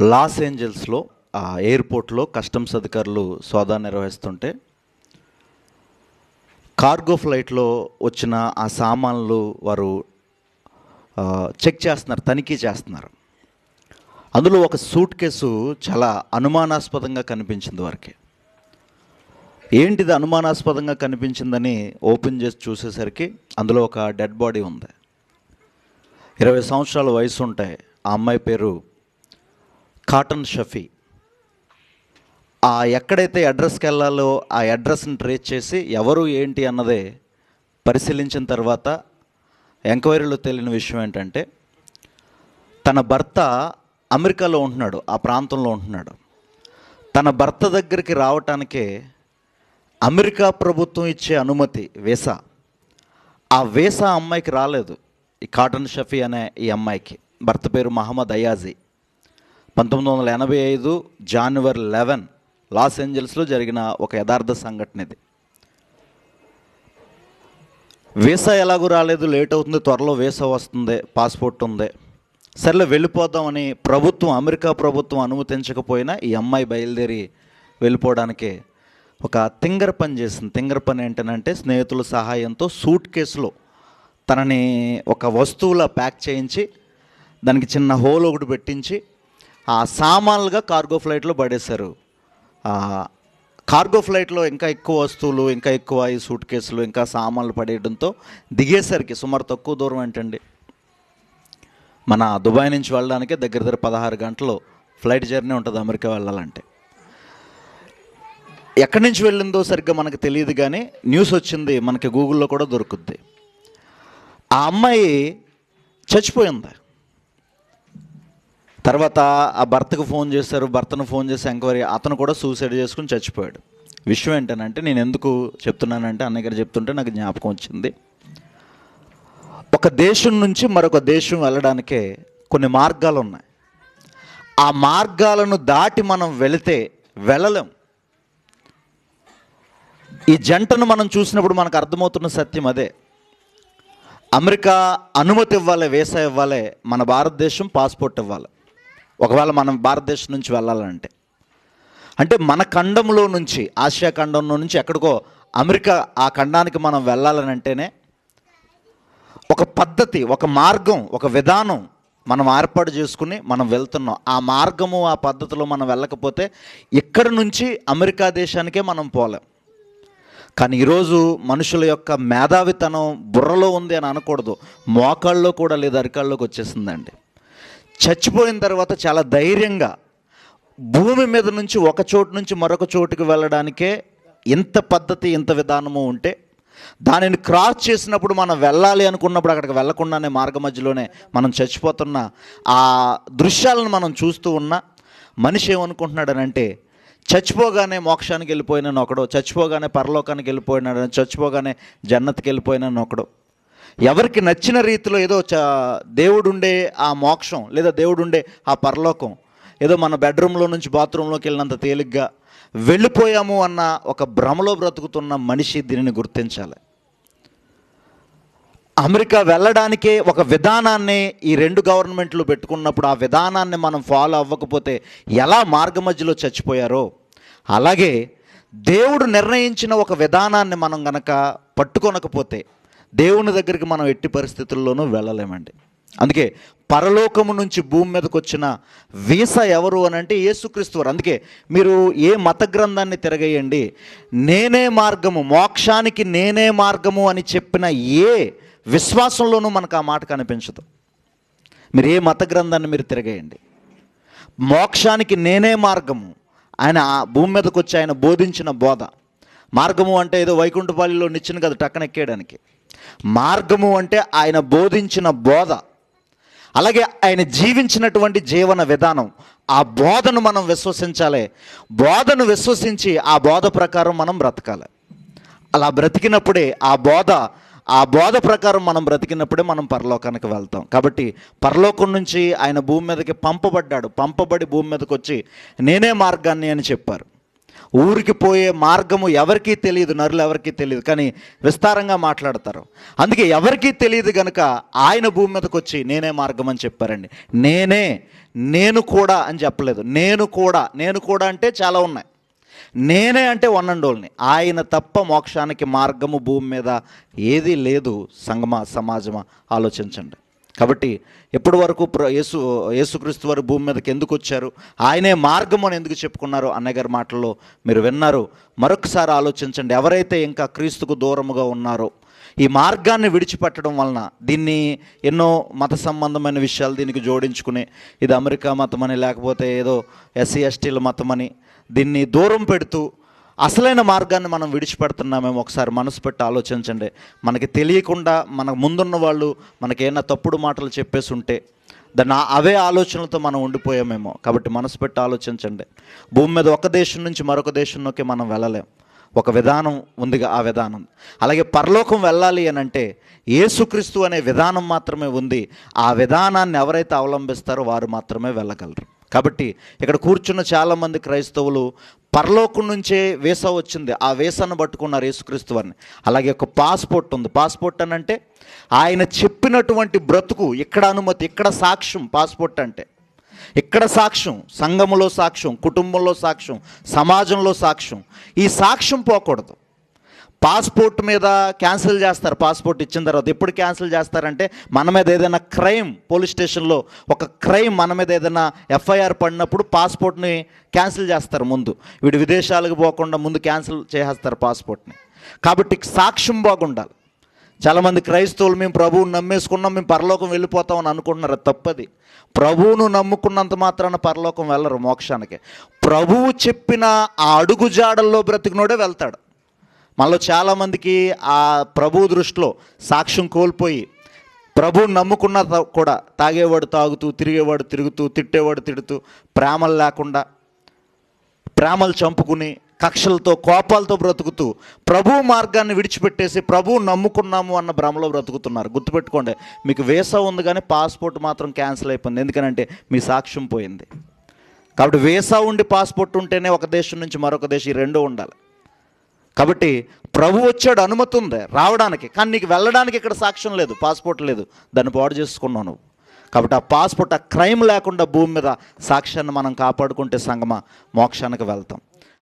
Loss ఏంజల్స్లో ఆ ఎయిర్పోర్ట్లో customs అధికారులు సోదా నిర్వహిస్తుంటే కార్గో ఫ్లైట్లో వచ్చిన ఆ సామాన్లు వారు చెక్ చేస్తున్నారు తనిఖీ చేస్తున్నారు. అందులో ఒక సూట్ కేసు చాలా అనుమానాస్పదంగా కనిపించింది వారికి. ఏంటిది అనుమానాస్పదంగా కనిపించిందని ఓపెన్ చేసి చూసేసరికి అందులో ఒక డెడ్ బాడీ ఉంది. ఇరవై సంవత్సరాల వయసు ఉంటాయి ఆ అమ్మాయి పేరు కాటన్ షఫీ. ఆ ఎక్కడైతే అడ్రస్కి వెళ్ళాలో ఆ అడ్రస్ని ట్రేస్ చేసి ఎవరు ఏంటి అన్నదే పరిశీలించిన తర్వాత ఎంక్వైరీలో తెలియని విషయం ఏంటంటే తన భర్త అమెరికాలో ఉంటున్నాడు ఆ ప్రాంతంలో ఉంటున్నాడు. తన భర్త దగ్గరికి రావటానికే అమెరికా ప్రభుత్వం ఇచ్చే అనుమతి వీసా. ఆ వీసా అమ్మాయికి రాలేదు ఈ కాటన్ షఫీ అనే ఈ అమ్మాయికి. భర్త పేరు మహమ్మద్ అయాజీ. పంతొమ్మిది వందల ఎనభై ఐదు జనవరి లెవెన్ లాస్ ఏంజల్స్లో జరిగిన ఒక యథార్థ సంఘటన ఇది. వీసా ఎలాగూ రాలేదు లేట్ అవుతుంది త్వరలో వీసా వస్తుంది పాస్పోర్ట్ ఉంది. సర్లే వెళ్ళిపోదామని ప్రభుత్వం అమెరికా ప్రభుత్వం అనుమతించకపోయినా ఈ అమ్మాయి బయలుదేరి వెళ్ళిపోవడానికి ఒక తింగర పని చేసింది. తింగర పని ఏంటనంటే స్నేహితుల సహాయంతో సూట్ కేసులో తనని ఒక వస్తువులా ప్యాక్ చేయించి దానికి చిన్న హోల్ ఒకటి పెట్టించి సామాన్లుగా కార్గో ఫ్లైట్లో పడేశారు. కార్గో ఫ్లైట్లో ఇంకా ఎక్కువ వస్తువులు ఇంకా ఎక్కువ ఈ సూట్ కేసులు ఇంకా సామాన్లు పడేయడంతో దిగేసరికి సుమారు తక్కువ దూరం ఏంటండి? మన దుబాయ్ నుంచి వెళ్ళడానికి దగ్గర దగ్గర పదహారు గంటలు ఫ్లైట్ జర్నీ ఉంటుంది అమెరికా వెళ్ళాలంటే. ఎక్కడి నుంచి వెళ్ళిందో సరిగ్గా మనకు తెలియదు కానీ న్యూస్ వచ్చింది మనకి గూగుల్లో కూడా దొరుకుద్ది. ఆ అమ్మాయి చచ్చిపోయింది. తర్వాత ఆ భర్తకు ఫోన్ చేశారు భర్తను ఫోన్ చేసి ఎంక్వైరీ అతను కూడా సూసైడ్ చేసుకుని చచ్చిపోయాడు. విషయం ఏంటనంటే నేను ఎందుకు చెప్తున్నానంటే అన్నయ్య గారు చెప్తుంటే నాకు జ్ఞాపకం వచ్చింది. ఒక దేశం నుంచి మరొక దేశం వెళ్ళడానికే కొన్ని మార్గాలు ఉన్నాయి ఆ మార్గాలను దాటి మనం వెళితే వెళ్ళలేం. ఈ జంటను మనం చూసినప్పుడు మనకు అర్థమవుతున్న సత్యం అదే. అమెరికా అనుమతి ఇవ్వాలి వీసా ఇవ్వాలి మన భారతదేశం పాస్పోర్ట్ ఇవ్వాలి. ఒకవేళ మనం భారతదేశం నుంచి వెళ్ళాలంటే. అంటే మన ఖండంలో నుంచి ఆసియా ఖండంలో నుంచి ఎక్కడికో అమెరికా ఆ ఖండానికి మనం వెళ్ళాలని అంటేనే ఒక పద్ధతి ఒక మార్గం ఒక విధానం మనం ఏర్పాటు చేసుకుని మనం వెళ్తున్నాం. ఆ మార్గము ఆ పద్ధతిలో మనం వెళ్ళకపోతే ఇక్కడి నుంచి అమెరికా దేశానికే మనం పోలేం. కానీ ఈరోజు మనుషుల యొక్క మేధావితనం బుర్రలో ఉంది అని అనకూడదు. మోకాళ్ళలో కూడా లేదు అరికాళ్ళలోకి వచ్చేసిందండి. చచ్చిపోయిన తర్వాత చాలా ధైర్యంగా భూమి మీద నుంచి ఒక చోటు నుంచి మరొక చోటుకి వెళ్ళడానికే ఇంత పద్ధతి ఇంత విధానము ఉంటే దానిని క్రాస్ చేసినప్పుడు మనం వెళ్ళాలి అనుకున్నప్పుడు అక్కడికి వెళ్ళకుండానే మార్గ మధ్యలోనే మనం చచ్చిపోతున్న ఆ దృశ్యాలను మనం చూస్తూ ఉన్నా మనిషి ఏమనుకుంటున్నాడనంటే చచ్చిపోగానే మోక్షానికి వెళ్ళిపోయినాను ఒకడు చచ్చిపోగానే పరలోకానికి వెళ్ళిపోయినాడని చచ్చిపోగానే జన్నతికి వెళ్ళిపోయిన ఒకడు ఎవరికి నచ్చిన రీతిలో ఏదో చ దేవుడుండే ఆ మోక్షం లేదా దేవుడుండే ఆ పరలోకం ఏదో మన బెడ్రూమ్లో నుంచి బాత్రూంలోకి వెళ్ళినంత తేలిగ్గా వెళ్ళిపోయాము అన్న ఒక భ్రమలో బ్రతుకుతున్న మనిషి దీనిని గుర్తించాలి. అమెరికా వెళ్ళడానికే ఒక విధానాన్ని ఈ రెండు గవర్నమెంట్లు పెట్టుకున్నప్పుడు ఆ విధానాన్ని మనం ఫాలో అవ్వకపోతే ఎలా మార్గ మధ్యలో చచ్చిపోయారో అలాగే దేవుడు నిర్ణయించిన ఒక విధానాన్ని మనం గనక పట్టుకొనకపోతే దేవుని దగ్గరికి మనం ఎట్టి పరిస్థితుల్లోనూ వెళ్ళలేమండి. అందుకే పరలోకము నుంచి భూమి మీదకి వచ్చిన వీసా ఎవరు అని అంటే యేసుక్రీస్తు వారు. అందుకే మీరు ఏ మత గ్రంథాన్ని తిరగేయండి నేనే మార్గము మోక్షానికి నేనే మార్గము అని చెప్పిన ఏ విశ్వాసంలోనూ మనకు ఆ మాట కనిపించదు. మీరు ఏ మత గ్రంథాన్ని మీరు తిరగేయండి. మోక్షానికి నేనే మార్గము ఆయన ఆ భూమి మీదకి వచ్చి ఆయన బోధించిన బోధ. మార్గము అంటే ఏదో వైకుంఠపాలిలో నిచ్చిన కదా టక్కన ఎక్కేయడానికి. మార్గము అంటే ఆయన బోధించిన బోధ. అలాగే ఆయన జీవించినటువంటి జీవన విధానం. ఆ బోధను మనం విశ్వసించాలి. బోధను విశ్వసించి ఆ బోధ ప్రకారం మనం బ్రతకాలి. అలా బ్రతికినప్పుడే ఆ బోధ ఆ బోధ ప్రకారం మనం బ్రతికినప్పుడే మనం పరలోకానికి వెళ్తాం. కాబట్టి పరలోకం నుంచి ఆయన భూమి మీదకి పంపబడ్డాడు. పంపబడి భూమి మీదకి వచ్చి నేనే మార్గాన్ని అని చెప్పారు. ఊరికి పోయే మార్గము ఎవరికీ తెలియదు నరులు ఎవరికీ తెలియదు కానీ విస్తారంగా మాట్లాడతారు. అందుకే ఎవరికీ తెలియదు కనుక ఆయన భూమి మీదకి వచ్చి నేనే మార్గం అని చెప్పారండి. నేనే నేను కూడా అని చెప్పలేదు. నేను కూడా నేను కూడా అంటే చాలా ఉన్నాయి. నేనే అంటే వన్ అండ్ ఓన్లీ. ఆయన తప్ప మోక్షానికి మార్గము భూమి మీద ఏదీ లేదు. సంగమ సమాజమా? ఆలోచించండి. కాబట్టి ఎప్పటి వరకు ప్ర యేసు యేసుక్రీస్తు వారు భూమి మీదకి ఎందుకు వచ్చారు? ఆయనే మార్గం అని ఎందుకు చెప్పుకున్నారు? అన్నయ్య గారి మాటల్లో మీరు విన్నారు. మరొకసారి ఆలోచించండి. ఎవరైతే ఇంకా క్రీస్తుకు దూరముగా ఉన్నారో ఈ మార్గాన్ని విడిచిపెట్టడం వలన దీన్ని ఎన్నో మత సంబంధమైన విషయాలు దీనికి జోడించుకుని ఇది అమెరికా మతం అని లేకపోతే ఏదో ఎస్సీ ఎస్టీల మతం అని దీన్ని దూరం పెడుతూ అసలైన మార్గాన్ని మనం విడిచిపెడుతున్నామేమో ఒకసారి మనసు పెట్టి ఆలోచించండి. మనకి తెలియకుండా మన ముందున్న వాళ్ళు మనకేమైనా తప్పుడు మాటలు చెప్పేసి ఉంటే దాన్ని అవే ఆలోచనలతో మనం ఉండిపోయామేమో. కాబట్టి మనసు పెట్టి ఆలోచించండి. భూమి మీద ఒక దేశం నుంచి మరొక దేశంలోకి మనం వెళ్ళలేం. ఒక విధానం ఉందిగా ఆ విధానం. అలాగే పరలోకం వెళ్ళాలి అని అంటే ఏసుక్రీస్తు అనే విధానం మాత్రమే ఉంది. ఆ విధానాన్ని ఎవరైతే అవలంబిస్తారో వారు మాత్రమే వెళ్ళగలరు. కాబట్టి ఇక్కడ కూర్చున్న చాలామంది క్రైస్తవులు పరలోకం నుంచే వీసా వచ్చింది. ఆ వీసాను పట్టుకున్నారు యేసుక్రీస్తు వారిని. అలాగే ఒక పాస్పోర్ట్ ఉంది. పాస్పోర్ట్ అని అంటే ఆయన చెప్పినటువంటి బ్రతుకు ఇక్కడ అనుమతి ఇక్కడ సాక్ష్యం పాస్పోర్ట్ అంటే. ఇక్కడ సాక్ష్యం? సంఘములో సాక్ష్యం కుటుంబంలో సాక్ష్యం సమాజంలో సాక్ష్యం. ఈ సాక్ష్యం పోకూడదు. పాస్పోర్ట్ మీద క్యాన్సిల్ చేస్తారు. పాస్పోర్ట్ ఇచ్చిన తర్వాత ఎప్పుడు క్యాన్సిల్ చేస్తారంటే మన మీద ఏదైనా క్రైమ్ పోలీస్ స్టేషన్లో ఒక క్రైమ్ మన మీద ఏదైనా ఎఫ్ఐఆర్ పడినప్పుడు పాస్పోర్ట్ని క్యాన్సిల్ చేస్తారు ముందు. వీడు విదేశాలకు పోకుండా ముందు క్యాన్సిల్ చేసేస్తారు పాస్పోర్ట్ని. కాబట్టి సాక్ష్యం బాగుండాలి. చాలామంది క్రైస్తవులు మేము ప్రభువుని నమ్మేసుకున్నాం మేము పరలోకం వెళ్ళిపోతామని అనుకుంటున్నారు. తప్పది. ప్రభువును నమ్ముకున్నంత మాత్రాన పరలోకం వెళ్ళరు మోక్షానికి. ప్రభువు చెప్పిన ఆ అడుగు జాడల్లో బ్రతికినోడే వెళ్తాడు. మనలో చాలామందికి ఆ ప్రభు దృష్టిలో సాక్ష్యం కోల్పోయి ప్రభు నమ్ముకున్న కూడా తాగేవాడు తాగుతూ తిరిగేవాడు తిరుగుతూ తిట్టేవాడు తిడుతూ ప్రేమలు లేకుండా ప్రేమలు చంపుకుని కక్షలతో కోపాలతో బ్రతుకుతూ ప్రభు మార్గాన్ని విడిచిపెట్టేసి ప్రభువు నమ్ముకున్నాము అన్న భ్రమలో బ్రతుకుతున్నారు. గుర్తుపెట్టుకోండి మీకు వీసా ఉంది కానీ పాస్పోర్ట్ మాత్రం క్యాన్సిల్ అయిపోయింది. ఎందుకనంటే మీ సాక్ష్యం పోయింది. కాబట్టి వీసా ఉండి పాస్పోర్ట్ ఉంటేనే ఒక దేశం నుంచి మరొక దేశం ఈ రెండు ఉండాలి. కాబట్టి ప్రభు వచ్చాడు అనుమతి ఉంది రావడానికి. కానీ నీకు వెళ్ళడానికి ఇక్కడ సాక్ష్యం లేదు పాస్పోర్ట్ లేదు. దాన్ని పాడు చేసుకున్నావు నువ్వు. కాబట్టి ఆ పాస్పోర్ట్ ఆ క్రైమ్ లేకుండా భూమి మీద సాక్ష్యాన్ని మనం కాపాడుకుంటే సంగమా మోక్షానికి వెళ్తాం.